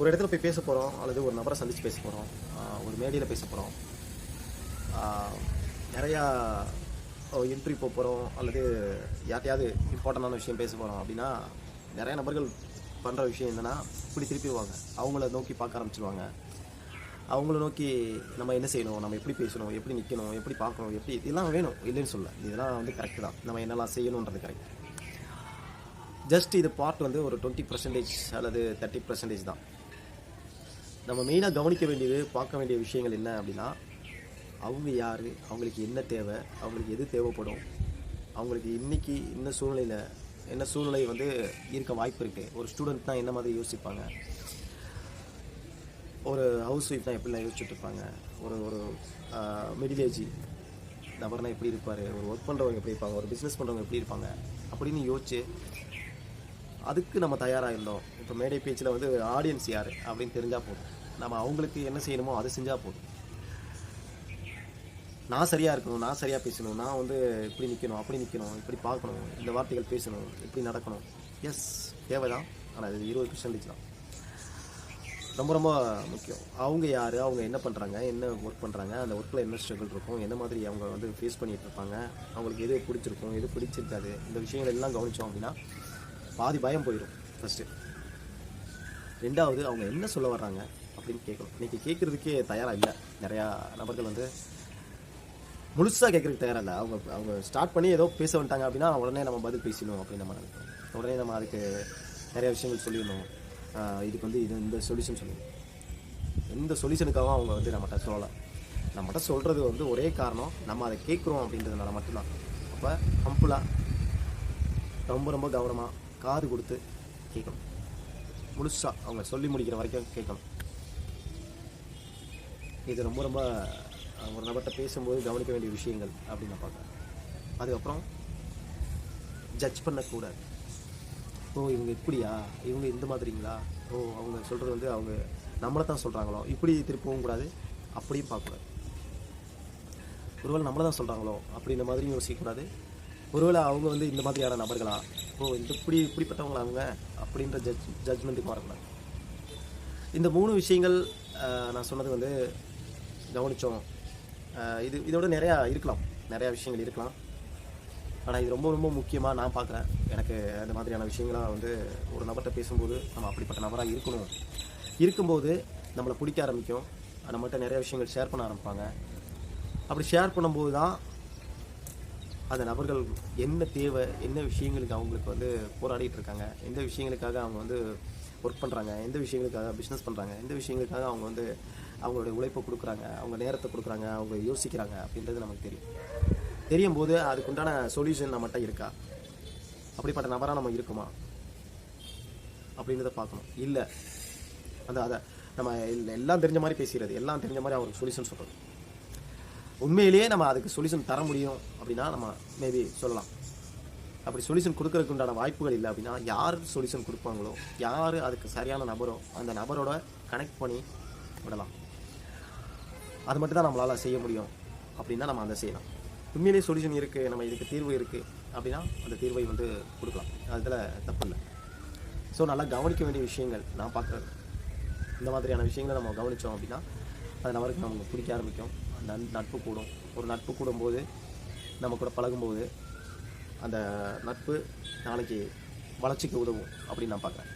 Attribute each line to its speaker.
Speaker 1: ஒரு இடத்துல போய் பேச போகிறோம் அல்லது ஒரு நபரை சந்தித்து பேச போகிறோம் ஒரு மேடையில் பேச போகிறோம் நிறையா இன்ட்ரி போக போகிறோம் அல்லது யார்ட்டையாவது இம்பார்ட்டண்டான விஷயம் பேச போகிறோம் அப்படின்னா நிறைய நபர்கள் பண்ணுற விஷயம் என்னென்னா இப்படி திருப்பிடுவாங்க அவங்கள நோக்கி பார்க்க ஆரம்பிச்சிருவாங்க. அவங்கள நோக்கி நம்ம என்ன செய்யணும் நம்ம எப்படி பேசணும் எப்படி நிற்கணும் எப்படி பார்க்கணும் எப்படி இதெல்லாம் வேணும் இல்லைன்னு சொல்ல இதெல்லாம் வந்து கரெக்டு தான். நம்ம என்னெல்லாம் செய்யணுன்றது கரெக்ட் ஜஸ்ட் இது பார்ட் வந்து ஒரு டுவெண்ட்டி பர்சன்டேஜ் அல்லது தேர்ட்டி பர்சன்டேஜ் தான். நம்ம மெயினாக கவனிக்க வேண்டியது பார்க்க வேண்டிய விஷயங்கள் என்ன அப்படின்னா அவங்க யார் அவங்களுக்கு என்ன தேவை அவங்களுக்கு எது தேவைப்படும் அவங்களுக்கு இன்னைக்கு என்ன சூழ்நிலையில் என்ன சூழ்நிலை வந்து இருக்க வாய்ப்பு இருக்குது ஒரு ஸ்டூடெண்ட் தான் என்ன மாதிரி யோசிப்பாங்க? ஒரு ஹவுஸ் ஒய்ஃப் தான் எப்படிலாம் யோசிச்சுட்டு இருப்பாங்க? ஒரு ஒரு மிடில் ஏஜ் நபர்னா எப்படி இருப்பார்? ஒரு ஒர்க் பண்ணுறவங்க எப்படி இருப்பாங்க? ஒரு பிஸ்னஸ் பண்ணுறவங்க எப்படி இருப்பாங்க? அப்படின்னு யோசிச்சு அதுக்கு நம்ம தயாராக இருந்தோம். இப்போ மேடை பேச்சில் வந்து ஆடியன்ஸ் யார் அப்படின்னு தெரிஞ்சால் போதும். நம்ம அவங்களுக்கு என்ன செய்யணுமோ அதை செஞ்சால் போதும். நான் சரியாக இருக்கணும் நான் சரியாக பேசணும் நான் வந்து இப்படி நிற்கணும் அப்படி நிற்கணும் இப்படி பார்க்கணும் இந்த வார்த்தைகள் பேசணும் இப்படி நடக்கணும். எஸ் தேவை தான் ஆனால் இது இருபது பர்சன்டேஜ் தான். ரொம்ப ரொம்ப முக்கியம். அவங்க யார் அவங்க என்ன பண்ணுறாங்க என்ன ஒர்க் பண்ணுறாங்க அந்த ஒர்க்கில் என்ன ஸ்ட்ரகிள் இருக்கும் என்ன மாதிரி அவங்க வந்து ஃபேஸ் பண்ணிகிட்டு இருப்பாங்க அவங்களுக்கு எது பிடிச்சிருக்கும் எது பிடிச்சிருக்காது இந்த விஷயங்கள் எல்லாம் கவனித்தோம் அப்படின்னா பாதி பயம் போயிடும் ஃபஸ்ட்டு ரெண்டாவது அவங்க என்ன சொல்ல வர்றாங்க அப்படின்னு கேட்கணும் இன்றைக்கி கேட்குறதுக்கே தயாராக இல்லை. நிறையா நபர்கள் வந்து முழுசாக கேட்குறதுக்கு தயாராக இல்லை. அவங்க அவங்க ஸ்டார்ட் பண்ணி ஏதோ பேச வந்துட்டாங்க அப்படின்னா உடனே நம்ம பதில் பேசணும் அப்படின்னு நம்ம நினைக்கிறோம் உடனே நம்ம அதுக்கு நிறைய விஷயங்கள் சொல்லிடணும். இதுக்கு வந்து இது இந்த சொல்யூஷன் சொல்லணும் எந்த சொல்யூஷனுக்காகவும் அவங்க வந்து நம்மகிட்ட சொல்லலை. நம்மகிட்ட சொல்கிறது வந்து ஒரே காரணம் நம்ம அதை கேட்குறோம் அப்படின்றதுனால மட்டும்தான். அப்போ ஹம்புலாக ரொம்ப ரொம்ப கவனமாக காது கொடுத்து கேட்கணும். முழுசாக அவங்க சொல்லி முடிக்கிற வரைக்கும் கேட்கணும். இது ரொம்ப ரொம்ப ஒரு நபர்கிட்ட பேசும்போது கவனிக்க வேண்டிய விஷயங்கள் அப்படின்னு நான் பார்க்குறேன். அதுக்கப்புறம் ஜட்ஜ் பண்ணக்கூடாது. ஓ இவங்க இப்படியா? இவங்க இந்த மாதிரிங்களா? ஓ அவங்க சொல்கிறது வந்து அவங்க நம்மளை தான் சொல்கிறாங்களோ இப்படி திருப்பவும் கூடாது. அப்படியும் பார்க்கக்கூடாது. ஒருவேளை நம்மளை தான் சொல்கிறாங்களோ அப்படின்ற மாதிரியும் யோசிக்கக்கூடாது. ஒருவேளை அவங்க வந்து இந்த மாதிரியான நபர்களா? ஓ இந்த இப்படி இப்படிப்பட்டவங்களா அவங்க? அப்படின்ற ஜட்ஜ் ஜட்ஜ்மெண்ட்டுக்கு வரக்கூடாது. இந்த மூணு விஷயங்கள் நான் சொன்னது வந்து கவனித்தோம் இது இதோட நிறையா இருக்கலாம். நிறையா விஷயங்கள் இருக்கலாம். ஆனால் இது ரொம்ப ரொம்ப முக்கியமாக நான் பார்க்குறேன் எனக்கு அந்த மாதிரியான விஷயங்களாக வந்து ஒரு நபர்கிட்ட பேசும்போது நம்ம அப்படிப்பட்ட நபராக இருக்கணும். இருக்கும்போது நம்மளை பிடிக்க ஆரம்பிக்கும். நம்மகிட்ட நிறைய விஷயங்கள் ஷேர் பண்ண ஆரம்பிப்பாங்க. அப்படி ஷேர் பண்ணும்போது தான் அந்த நபர்கள் என்ன தேவை என்ன விஷயங்களுக்கு அவங்களுக்கு வந்து போராடிட்டு இருக்காங்க. எந்த விஷயங்களுக்காக அவங்க வந்து ஒர்க் பண்ணுறாங்க எந்த விஷயங்களுக்காக பிஸ்னஸ் பண்ணுறாங்க எந்த விஷயங்களுக்காக அவங்க வந்து அவங்களுடைய உழைப்பை கொடுக்குறாங்க அவங்க நேரத்தை கொடுக்குறாங்க அவங்க யோசிக்கிறாங்க அப்படின்றது நமக்கு தெரியும். தெரியும் போது அதுக்குண்டான சொல்யூஷன் நம்மகிட்ட இருக்கா? அப்படிப்பட்ட நபராக நம்ம இருக்குமா? அப்படின்றத பார்க்கணும். இல்லை அந்த அதை நம்ம எல்லாம் தெரிஞ்ச மாதிரி பேசுகிறது எல்லாம் தெரிஞ்ச மாதிரி அவருக்கு சொல்யூஷன் சொல்கிறது உண்மையிலேயே நம்ம அதுக்கு சொல்யூஷன் தர முடியும் அப்படின்னா நம்ம மேபி சொல்லலாம். அப்படி சொல்யூஷன் கொடுக்கறதுக்கு உண்டான வாய்ப்புகள் இல்லை அப்படின்னா யார் சொல்யூஷன் கொடுப்பாங்களோ யார் அதுக்கு சரியான நபரோ அந்த நபரோட கனெக்ட் பண்ணி விடலாம். அது மட்டும் தான் நம்மளால் செய்ய முடியும் அப்படின்னா நம்ம அதை செய்யலாம். உண்மையிலேயே சொல்யூஷன் இருக்குது நம்ம இதுக்கு தீர்வு இருக்குது அப்படின்னா அந்த தீர்வை வந்து கொடுக்கலாம். அதில் தப்பு இல்லை. ஸோ நல்லா கவனிக்க வேண்டிய விஷயங்கள் நான் பார்க்குறது இந்த மாதிரியான விஷயங்களை நம்ம கவனித்தோம் அப்படின்னா அது நபருக்கு நமக்கு பிடிக்க ஆரம்பிக்கும். நன் நட்பு கூடும். ஒரு நட்பு கூடும்போது நம்ம கூட பழகும்போது அந்த நட்பு நாளைக்கு வளர்ச்சிக்கு உதவும் அப்படின்னு நான் பார்க்குறேன்.